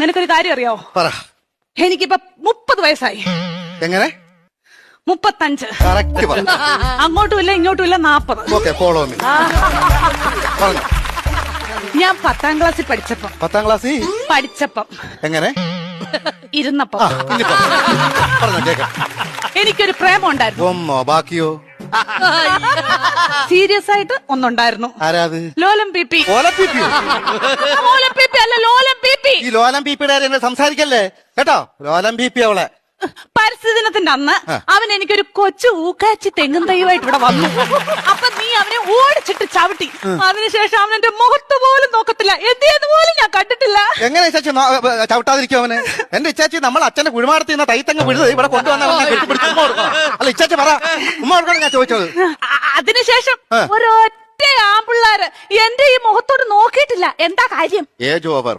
നിനക്കൊരു കാര്യം അറിയോ പറ. എനിക്കിപ്പോ മുപ്പത് വയസ്സായി. എങ്ങനെ? മുപ്പത്തഞ്ച്. കറക്റ്റ് പറ. അങ്ങോട്ടും ഇല്ല ഇങ്ങോട്ടും ഇല്ല നാപ്പത്. ഓക്കെ ഫോളോ മീ പറഞ്ഞു. ഞാൻ പത്താം ക്ലാസ്സിൽ പഠിച്ചപ്പം. പത്താം ക്ലാസ്സിൽ പഠിച്ചപ്പം. എങ്ങനെ? ഇരുന്നപ്പം. പറഞ്ഞു. പറഞ്ഞോ എനിക്കൊരു പ്രേമം ഉണ്ടായിരുന്നു ബാക്കിയോ? സീരിയസ് ആയിട്ട് ഒന്നുണ്ടായിരുന്നു. ആരാത്? ലോലം പി പി. ഓലപ്പിപ്പിയോ പി പി ലോലം പി പി ഈ ലോലം കാര്യം എന്നെ സംസാരിക്കല്ലേ? കേട്ടോ? ലോലം പീപ്പി അവളെ. പരസ്യദിനത്തിന്റെ അന്ന് അവൻ എനിക്കൊരു കൊച്ചു ഊക്കാച്ചി തെങ്ങും തൈയുമായിട്ട് ഇവിടെ വന്നു. അപ്പൊ നീ അവനെ ഓടിച്ചിട്ട് ചവിട്ടി. അതിനുശേഷം അവൻ എന്റെ മുഖത്ത് പോലും നോക്കത്തില്ല. എന്ത് പോലും ഞാൻ കണ്ടിട്ടില്ല. എങ്ങനെ ഏ, ചവിട്ടാതിരിക്കും അവന്? എന്റെ ഇച്ചാച്ചി നമ്മൾ അച്ഛന്റെ കുഴിമാടത്തിൽ നിന്ന് തൈത്തങ്ങ് വിഴുത് ഇവിടെ കൊണ്ടുവന്ന അല്ല ഇച്ചാച്ചി പറ. ഉമ്മ കൊടുക്കണം ഞാൻ ചോദിച്ചത്. അതിനുശേഷം. ഒരൊറ്റ ആമ്പിള്ളാര് എന്റെ ഈ മുഖത്തോട് നോക്കിയിട്ടില്ല. എന്താ കാര്യം? Age over.